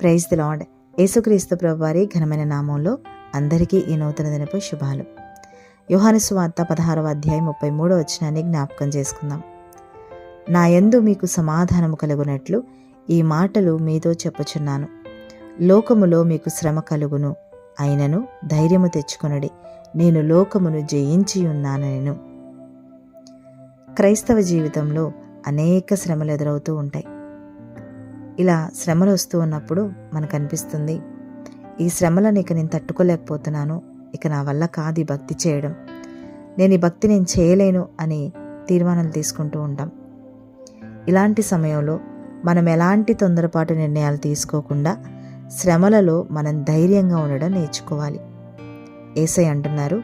Praise the lord యేసుక్రీస్తు ప్రభు వారి ఘనమైన నామంలో అందరికీ ఈ నూతన దినపు శుభాలు. యోహాను సువార్త పదహారవ అధ్యాయం ముప్పై మూడో వచ్చినాన్ని జ్ఞాపకం చేసుకుందాం. నా యందు మీకు సమాధానము కలుగునట్లు ఈ మాటలు మీతో చెప్పుచున్నాను. లోకములో మీకు శ్రమ కలుగును. అయినను ధైర్యము తెచ్చుకొనడి. నేను లోకమును జయించి ఉన్నానెను. క్రైస్తవ జీవితంలో అనేక శ్రమలు ఎదురవుతూ ఉంటాయి. ఇలా శ్రమలు వస్తూ ఉన్నప్పుడు మనకు అనిపిస్తుంది ఈ శ్రమలను ఇక నేను తట్టుకోలేకపోతున్నాను. ఇక నా వల్ల కాదు ఈ భక్తి చేయడం. నేను ఈ భక్తి నేను చేయలేను అని తీర్మానాలు తీసుకుంటూ ఉంటాం. ఇలాంటి సమయంలో మనం ఎలాంటి తొందరపాటు నిర్ణయాలు తీసుకోకుండా శ్రమలలో మనం ధైర్యంగా ఉండడం నేర్చుకోవాలి. ఏసై అంటున్నారు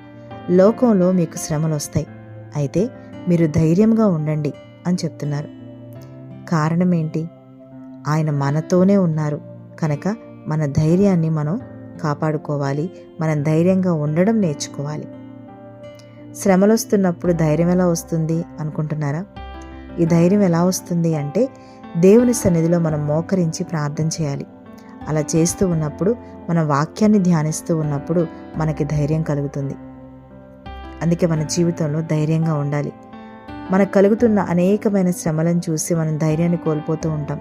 లోకంలో మీకు శ్రమలు వస్తాయి. అయితే మీరు ధైర్యంగా ఉండండి అని చెప్తున్నారు. కారణం ఏంటి? ఆయన మనతోనే ఉన్నారు. కనుక మన ధైర్యాన్ని మనం కాపాడుకోవాలి. మనం ధైర్యంగా ఉండడం నేర్చుకోవాలి. శ్రమలు వస్తున్నప్పుడు ధైర్యం ఎలా వస్తుంది అనుకుంటున్నారా? ఈ ధైర్యం ఎలా వస్తుంది అంటే దేవుని సన్నిధిలో మనం మోకరించి ప్రార్థన చేయాలి. అలా చేస్తూ ఉన్నప్పుడు మన వాక్యాన్ని ధ్యానిస్తూ ఉన్నప్పుడు మనకి ధైర్యం కలుగుతుంది. అందుకే మన జీవితంలో ధైర్యంగా ఉండాలి. మనకు కలుగుతున్న అనేకమైన శ్రమలను చూసి మనం ధైర్యాన్ని కోల్పోతూ ఉంటాం.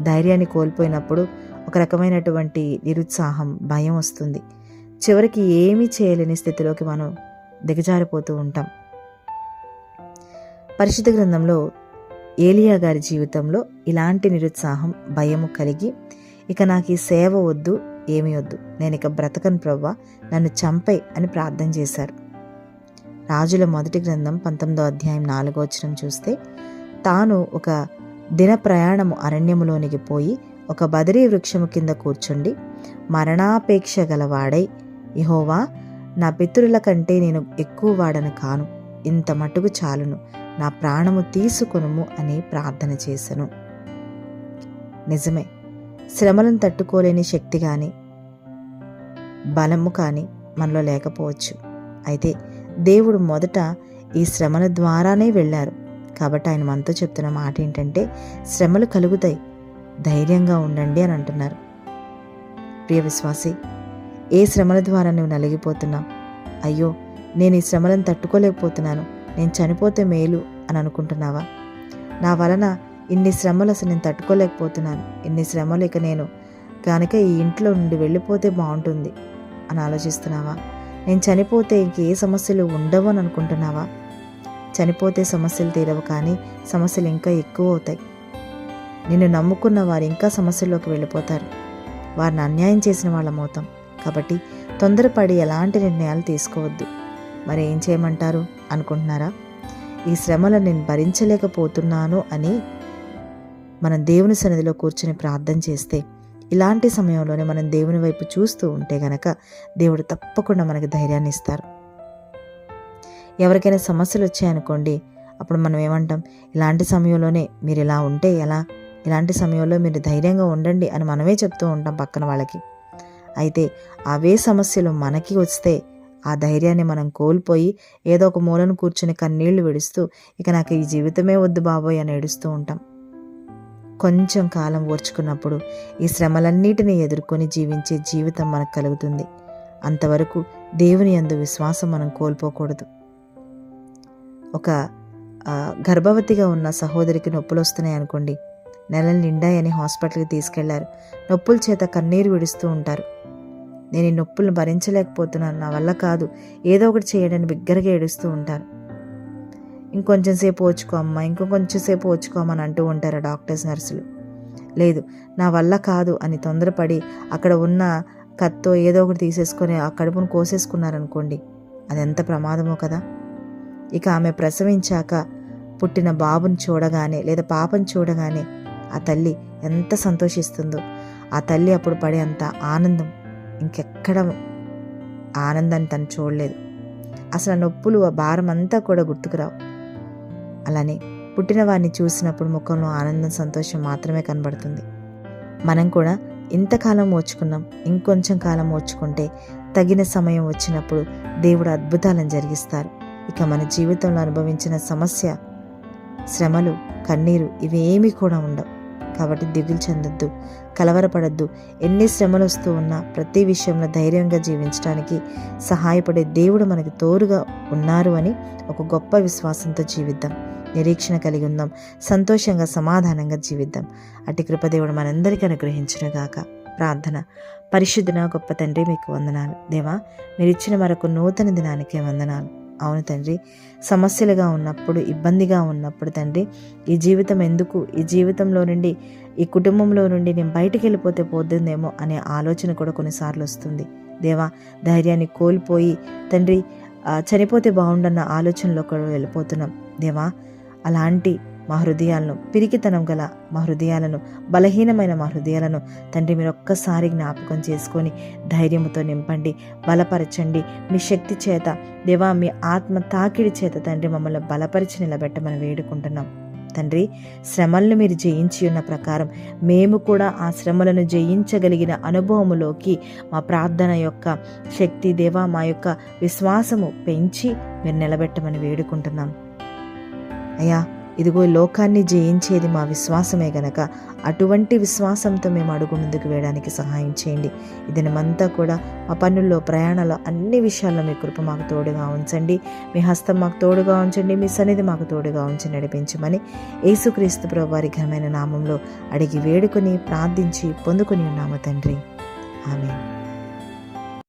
ధైర్యాన్ని కోల్పోయినప్పుడు ఒక రకమైనటువంటి నిరుత్సాహం భయం వస్తుంది. చివరికి ఏమీ చేయలేని స్థితిలోకి మనం దిగజారిపోతూ ఉంటాం. పరిశుద్ధ గ్రంథంలో ఏలియా గారి జీవితంలో ఇలాంటి నిరుత్సాహం భయము కలిగి ఇక నాకు ఈ సేవ వద్దు ఏమి వద్దు. నేను ఇక బ్రతకను ప్రవ్వా. నన్ను చంపై అని ప్రార్థన చేశారు. రాజుల మొదటి గ్రంథం పంతొమ్మిదో అధ్యాయం నాలుగో వచనం చూస్తే తాను ఒక దిన ప్రయాణము అరణ్యములోనికి పోయి ఒక బదిరీ వృక్షము కింద కూర్చుండి మరణాపేక్ష గలవాడై ఇహోవా నా పితరుల కంటే నేను ఎక్కువ వాడను కాను. ఇంత మటుకు చాలును. నా ప్రాణము తీసుకొనుము అని ప్రార్థన చేశను నిజమే శ్రమలను తట్టుకోలేని శక్తి కానీ బలము కానీ మనలో లేకపోవచ్చు. అయితే దేవుడు మొదట ఈ శ్రమల ద్వారానే వెళ్ళారు. కాబట్టి ఆయన మనతో చెప్తున్న మాట ఏంటంటే శ్రమలు కలుగుతాయి. ధైర్యంగా ఉండండి అని అంటున్నారు. ప్రియ విశ్వాసి ఏ శ్రమల ద్వారా నువ్వు నలిగిపోతున్నావు? అయ్యో నేను ఈ శ్రమలను తట్టుకోలేకపోతున్నాను. నేను చనిపోతే మేలు అని అనుకుంటున్నావా? నా వలన ఇన్ని శ్రమలు అసలు నేను తట్టుకోలేకపోతున్నాను. ఇన్ని శ్రమలు ఇక నేను కనుక ఈ ఇంట్లో నుండి వెళ్ళిపోతే బాగుంటుంది అని ఆలోచిస్తున్నావా? నేను చనిపోతే ఇంకే సమస్యలు ఉండవు అని అనుకుంటున్నావా? చనిపోతే సమస్యలు తీరవు కానీ సమస్యలు ఇంకా ఎక్కువ అవుతాయి. నిన్ను నమ్ముకున్న వారు ఇంకా సమస్యల్లోకి వెళ్ళిపోతారు. వారిని అన్యాయం చేసిన వాళ్ళం అవుతాం కాబట్టి తొందరపడి ఎలాంటి నిర్ణయాలు తీసుకోవద్దు. మరి ఏం చేయమంటారు? అనుకుంటున్నారా? ఈ శ్రమలు నేను భరించలేకపోతున్నాను అని మనం దేవుని సన్నిధిలో కూర్చొని ప్రార్థన చేస్తే ఇలాంటి సమయంలోనే మనం దేవుని వైపు చూస్తూ ఉంటే గనక దేవుడు తప్పకుండా మనకి ధైర్యాన్ని ఇస్తారు. ఎవరికైనా సమస్యలు వచ్చాయనుకోండి అప్పుడు మనం ఏమంటాం ఇలాంటి సమయంలోనే మీరు ఇలా ఉంటే ఎలా? ఇలాంటి సమయంలో మీరు ధైర్యంగా ఉండండి అని మనమే చెప్తూ ఉంటాం పక్కన వాళ్ళకి. అయితే అవే సమస్యలు మనకి వస్తే ఆ ధైర్యాన్ని మనం కోల్పోయి ఏదో ఒక మూలను కూర్చుని కన్నీళ్ళు విడుస్తూ ఇక నాకు ఈ జీవితమే వద్దు బాబోయ్ అని ఏడుస్తూ ఉంటాం. కొంచెం కాలం ఓర్చుకున్నప్పుడు ఈ శ్రమలన్నిటిని ఎదుర్కొని జీవించే జీవితం మనకు కలుగుతుంది. అంతవరకు దేవుని అందు విశ్వాసం మనం కోల్పోకూడదు. ఒక గర్భవతిగా ఉన్న సహోదరికి నొప్పులు వస్తున్నాయి అనుకోండి. నెలలు నిండాయని హాస్పిటల్కి తీసుకెళ్ళారు. నొప్పుల చేత కన్నీరు విడుస్తూ ఉంటారు. నేను ఈ నొప్పులను భరించలేకపోతున్నాను. నా వల్ల కాదు. ఏదో ఒకటి చేయడానికి బిగ్గరగా ఏడుస్తూ ఉంటారు. ఇంకొంచెం సేపు వచ్చుకో అమ్మ ఇంకో కొంచెం సేపు వచ్చుకోమని అంటూ ఉంటారు డాక్టర్స్ నర్సులు. లేదు నా వల్ల కాదు అని తొందరపడి అక్కడ ఉన్న కత్తో ఏదో ఒకటి తీసేసుకొని ఆ కడుపును కోసేసుకున్నారనుకోండి అది ఎంత ప్రమాదమో కదా. ఇక ఆమె ప్రసవించాక పుట్టిన బాబుని చూడగానే లేదా పాపను చూడగానే ఆ తల్లి ఎంత సంతోషిస్తుందో. ఆ తల్లి అప్పుడు పడే అంత ఆనందం. ఇంకెక్కడ ఆనందాన్ని తను చూడలేదు. అసలు నొప్పులు ఆ భారం అంతా కూడా గుర్తుకురావు. అలానే పుట్టిన వారిని చూసినప్పుడు ముఖంలో ఆనందం సంతోషం మాత్రమే కనబడుతుంది. మనం కూడా ఇంతకాలం మోచుకున్నాం ఇంకొంచెం కాలం మోచుకుంటే తగిన సమయం వచ్చినప్పుడు దేవుడు అద్భుతాలను జరిగిస్తారు. ఇక మన జీవితంలో అనుభవించిన సమస్య శ్రమలు కన్నీరు ఇవేమీ కూడా ఉండవు. కాబట్టి దిగులు చెందొద్దు కలవరపడద్దు. ఎన్ని శ్రమలు వస్తూ ఉన్నా ప్రతి విషయంలో ధైర్యంగా జీవించడానికి సహాయపడే దేవుడు మనకు తోడుగా ఉన్నారు అని ఒక గొప్ప విశ్వాసంతో జీవిద్దాం. నిరీక్షణ కలిగి ఉందాం సంతోషంగా సమాధానంగా జీవిద్దాం. అటు కృపదేవుడు మనందరికీ అనుగ్రహించునుగాక. ప్రార్థన. పరిశుద్ధన గొప్ప తండ్రి మీకు వందనాలు. దేవా మీరు ఇచ్చిన మరొక నూతన దినానికే వందనాలు. అవును తండ్రి. సమస్యలుగా ఉన్నప్పుడు ఇబ్బందిగా ఉన్నప్పుడు తండ్రి ఈ జీవితం ఎందుకు? ఈ జీవితంలో నుండి ఈ కుటుంబంలో నుండి నేను బయటికి వెళ్ళిపోతే పోతుందేమో అనే ఆలోచన కూడా కొన్నిసార్లు వస్తుంది. దేవా ధైర్యాన్ని కోల్పోయి తండ్రి చనిపోతే బాగుండన్న ఆలోచనలో కూడా వెళ్ళిపోతున్నాం. దేవా అలాంటి మా హృదయాలను పిరికితనం గల మా హృదయాలను బలహీనమైన మా హృదయాలను తండ్రి మీరు ఒక్కసారి జ్ఞాపకం చేసుకొని ధైర్యంతో నింపండి బలపరచండి. మీ శక్తి చేత దేవా మీ ఆత్మ తాకిడి చేత తండ్రి మమ్మల్ని బలపరిచి నిలబెట్టమని వేడుకుంటున్నాం. తండ్రి శ్రమలను మీరు జయించి ఉన్న ప్రకారం మేము కూడా ఆ శ్రమలను జయించగలిగిన అనుభవములోకి మా ప్రార్థన యొక్క శక్తి దేవా మా యొక్క విశ్వాసము పెంచి మీరు నిలబెట్టమని వేడుకుంటున్నాం. అయ్యా ఇదిగో లోకాన్ని జయించేది మా విశ్వాసమే గనక. అటువంటి విశ్వాసంతో మేము అడుగు ముందుకు వేయడానికి సహాయం చేయండి. ఇది దినమంతా కూడా మా పనుల్లో ప్రయాణాల్లో అన్ని విషయాల్లో మీ కృప మాకు తోడుగా ఉంచండి. మీ హస్తం మాకు తోడుగా ఉంచండి. మీ సన్నిధి మాకు తోడుగా ఉంచి నడిపించమని యేసుక్రీస్తు ప్రభు వారి ఘనమైన నామంలో అడిగి వేడుకొని ప్రార్థించి పొందుకొని ఉన్నాము తండ్రి. ఆమె